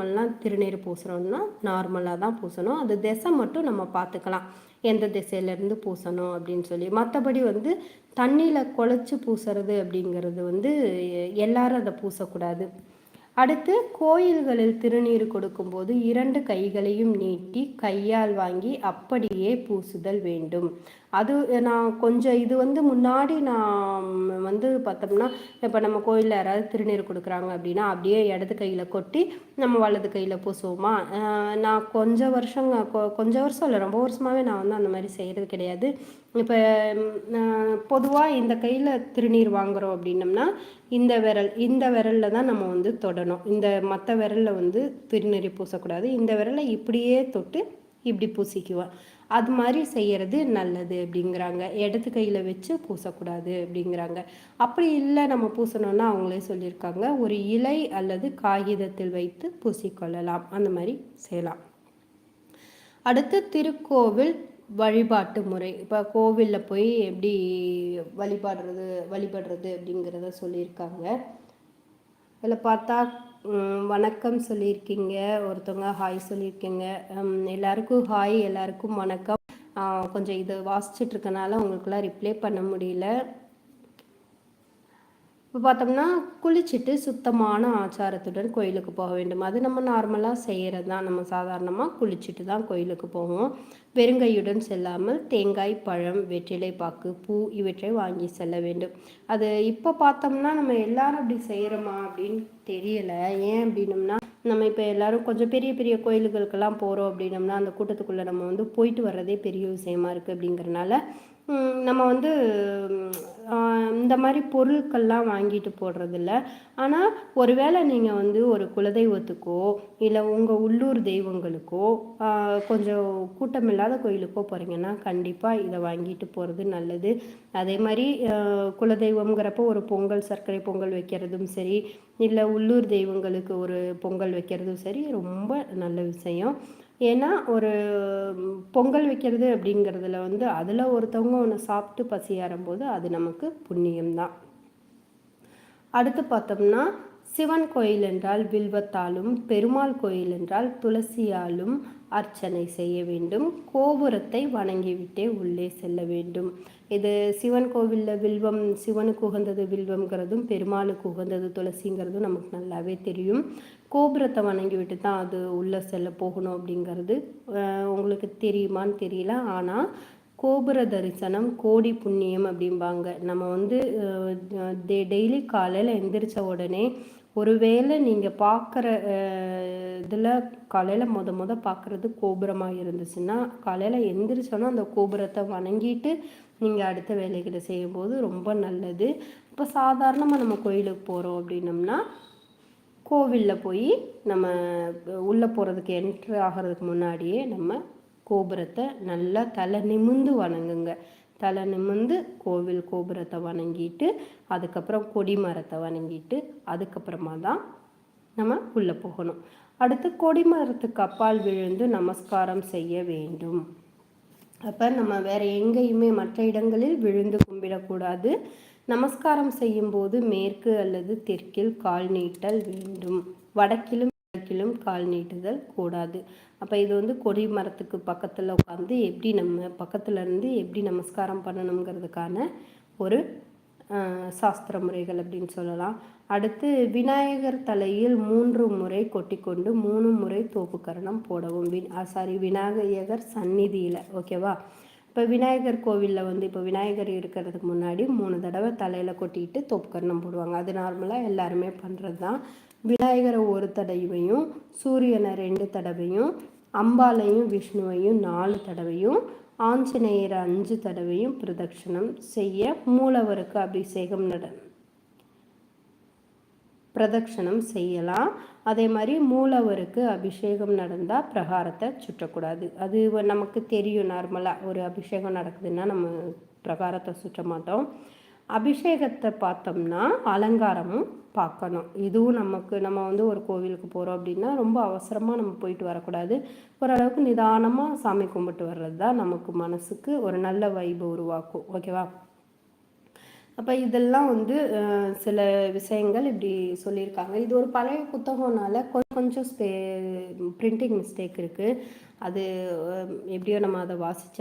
நார்மலாக திருநீர் பூசுகிறோம்னா நார்மலாக தான் பூசணும். அது திசை மட்டும் நம்ம பார்த்துக்கலாம். எந்த திசையிலேருந்து பூசணும் அப்படின்னு சொல்லி. மற்றபடி வந்து தண்ணியில் குழச்சி பூசுறது அப்படிங்கிறது வந்து எல்லாரும் அதை பூசக்கூடாது. அடுத்து கோயில்களில் திருநீர் கொடுக்கும்போது இரண்டு கைகளையும் நீட்டி கையால் வாங்கி அப்படியே பூசுதல் வேண்டும். அது நான் கொஞ்சம் இது வந்து முன்னாடி நான் வந்து பார்த்தோம்னா இப்போ நம்ம கோயிலில் யாராவது திருநீர் கொடுக்குறாங்க அப்படின்னா அப்படியே இடது கையில் கொட்டி நம்ம வலது கையில் பூசுவோமா? நான் கொஞ்சம் வருஷங்க கொஞ்சம் வருஷம் இல்லை ரொம்ப வருஷமாகவே நான் வந்து அந்த மாதிரி செய்கிறது கிடையாது. இப்போ பொதுவாக இந்த கையில் திருநீர் வாங்குகிறோம் அப்படின்னம்னா இந்த விரல் இந்த விரலில் தான் நம்ம வந்து தொடணும். இந்த மற்ற விரலில் வந்து திருநெறி பூசக்கூடாது. இந்த விரலை இப்படியே தொட்டு இப்படி பூசிக்குவேன் அது மாதிரி செய்கிறது நல்லது அப்படிங்கிறாங்க. இடது கையில் வச்சு பூசக்கூடாது அப்படிங்கிறாங்க. அப்படி இல்லை நம்ம பூசணும்னா அவங்களே சொல்லியிருக்காங்க. ஒரு இலை அல்லது காகிதத்தில் வைத்து பூசிக்கொள்ளலாம். அந்த மாதிரி செய்யலாம். அடுத்து திருக்கோவில் வழிபாட்டு முறை. இப்போ கோவிலில் போய் எப்படி வழிபாடுறது வழிபடுறது அப்படிங்கிறத சொல்லியிருக்காங்க. இதில் பார்த்தா வணக்கம் சொல்லியிருக்கீங்க ஒருத்தவங்க ஹாய் சொல்லியிருக்கீங்க. எல்லாருக்கும் ஹாய் எல்லாருக்கும் வணக்கம். கொஞ்சம் இது வாசிச்சுட்டு இருக்கனால உங்களுக்குலாம் ரிப்ளை பண்ண முடியல. இப்போ பார்த்தோம்னா குளிச்சுட்டு சுத்தமான ஆச்சாரத்துடன் கோயிலுக்கு போக வேண்டும். அது நம்ம நார்மலாக செய்கிறது தான். நம்ம சாதாரணமாக குளிச்சுட்டு தான் கோயிலுக்கு போவோம். வெறுங்கையுடன் செல்லாமல் தேங்காய் பழம் வெற்றிலை பாக்கு பூ இவற்றை வாங்கி செல்ல வேண்டும். அது இப்போ பார்த்தோம்னா நம்ம எல்லாரும் அப்படி செய்கிறோமா அப்படின்னு தெரியலை. ஏன் அப்படின்னம்னா நம்ம இப்போ எல்லோரும் கொஞ்சம் பெரிய பெரிய கோயில்களுக்கெல்லாம் போகிறோம் அப்படின்னம்னா அந்த கூட்டத்துக்குள்ளே நம்ம வந்து போயிட்டு வர்றதே பெரிய விஷயமா இருக்குது அப்படிங்கிறனால நம்ம வந்து இந்த மாதிரி பொருட்கள்லாம் வாங்கிட்டு போடுறதில்ல. ஆனால் ஒருவேளை நீங்கள் வந்து ஒரு குலதெய்வத்துக்கோ இல்லை உங்கள் உள்ளூர் தெய்வங்களுக்கோ கொஞ்சம் கூட்டமில்லாத கோயிலுக்கோ போகிறீங்கன்னா கண்டிப்பாக இதை வாங்கிட்டு போகிறது நல்லது. அதே மாதிரி குலதெய்வங்கிறப்போ ஒரு பொங்கல் சர்க்கரை பொங்கல் வைக்கிறதும் சரி இல்லை உள்ளூர் தெய்வங்களுக்கு ஒரு பொங்கல் வைக்கிறதும் சரி ரொம்ப நல்ல விஷயம். ஏன்னா ஒரு பொங்கல் வைக்கிறது அப்படிங்கிறதுல வந்து அதில் ஒருத்தவங்க ஒன்று சாப்பிட்டு பசியாறும்போது அது நமக்கு புண்ணியம்தான். அடுத்து பார்த்தோம்னா சிவன் கோயில் என்றால் வில்வத்தாலும் பெருமாள் கோயில் என்றால் துளசியாலும் அர்ச்சனை செய்ய வேண்டும். கோபுரத்தை வணங்கிவிட்டே உள்ளே செல்ல வேண்டும். இது சிவன் கோவிலில் வில்வம் சிவனுக்கு உகந்தது வில்வம்ங்கிறதும் பெருமாளுக்கு உகந்தது துளசிங்கிறதும் நமக்கு நல்லாவே தெரியும். கோபுரத்தை வணங்கி விட்டு தான் அது உள்ளே செல்ல போகணும் அப்படிங்கிறது உங்களுக்கு தெரியுமான்னு தெரியல. ஆனால் கோபுர தரிசனம் கோடி புண்ணியம் அப்படிம்பாங்க. நம்ம வந்து டெய்லி காலையில் எந்திரிச்ச உடனே ஒருவேளை நீங்கள் பார்க்குற இதில் காலையில் முத முத பார்க்குறது கோபுரமாக இருந்துச்சுன்னா காலையில் எந்திரிச்சோன்னா அந்த கோபுரத்தை வணங்கிட்டு நீங்கள் அடுத்த வேலைகளை செய்யும்போது ரொம்ப நல்லது. இப்போ சாதாரணமாக நம்ம கோயிலுக்கு போகிறோம் அப்படின்னம்னா கோவிலில் போய் நம்ம உள்ளே போகிறதுக்கு என்ட்ரு ஆகிறதுக்கு முன்னாடியே நம்ம கோபுரத்தை நல்லா தலை நிமிந்து வணங்குங்க. தலை நிமிந்து கோவில் கோபுரத்தை வணங்கிட்டு அதுக்கப்புறம் கொடி மரத்தை வணங்கிட்டு அதுக்கப்புறமா தான் நம்ம உள்ளே போகணும். அடுத்து கொடிமரத்துக்கு அப்பால் விழுந்து நமஸ்காரம் செய்ய வேண்டும். அப்போ நம்ம வேறு எங்கேயுமே மற்ற இடங்களில் விழுந்து கும்பிடக்கூடாது. நமஸ்காரம் செய்யும்போது மேற்கு அல்லது தெற்கில் கால் நீட்டல் வேண்டும். வடக்கிலும் கிழக்கிலும் கால் நீட்டுதல் கூடாது. அப்போ இது வந்து கொடி மரத்துக்கு பக்கத்தில் உட்காந்து எப்படி நம்ம பக்கத்தில் இருந்து எப்படி நமஸ்காரம் பண்ணணுங்கிறதுக்கான ஒரு சாஸ்திர முறைகள் அப்படின்னு சொல்லலாம். அடுத்து விநாயகர் தலையில் மூன்று முறை கொட்டிக்கொண்டு மூணு முறை தோப்புக்கரணம் போடவும். வின் சாரி விநாயகர் சந்நிதியில். ஓகேவா? இப்போ விநாயகர் கோவிலில் வந்து இப்போ விநாயகர் இருக்கிறதுக்கு முன்னாடி மூணு தடவை தலையில் கொட்டிட்டு தோப்புக்கரணம் போடுவாங்க. அது நார்மலாக எல்லாருமே பண்ணுறது தான். விநாயகரை ஒரு தடவையும் சூரியனை ரெண்டு தடவையும் அம்பாலையும் விஷ்ணுவையும் நாலு தடவையும் ஆஞ்சநேயர் அஞ்சு தடவையும் பிரதட்சணம் செய்ய மூலவருக்கு அபிஷேகம் நட பிரதட்சணம் செய்யலாம். அதே மாதிரி மூலவருக்கு அபிஷேகம் நடந்தால் பிரகாரத்தை சுற்றக்கூடாது. அது நமக்கு தெரியும் நார்மலாக ஒரு அபிஷேகம் நடக்குதுன்னா நம்ம பிரகாரத்தை சுற்ற மாட்டோம். அபிஷேகத்தை பார்த்தோம்னா அலங்காரமும் பார்க்கணும். இதுவும் நமக்கு நம்ம வந்து ஒரு கோவிலுக்கு போகிறோம் அப்படின்னா ரொம்ப அவசரமாக நம்ம போயிட்டு வரக்கூடாது. ஓரளவுக்கு நிதானமாக சாமி கும்பிட்டு வர்றது தான் நமக்கு மனசுக்கு ஒரு நல்ல வைபை உருவாக்கும். ஓகேவா அப்போ இதெல்லாம் வந்து சில விஷயங்கள் இப்படி சொல்லியிருக்காங்க. இது ஒரு பழைய புத்தகம்னால கொஞ்சம் ஸ்பே பிரிண்டிங் மிஸ்டேக் இருக்குது அது எப்படியோ நம்ம அதை வாசித்த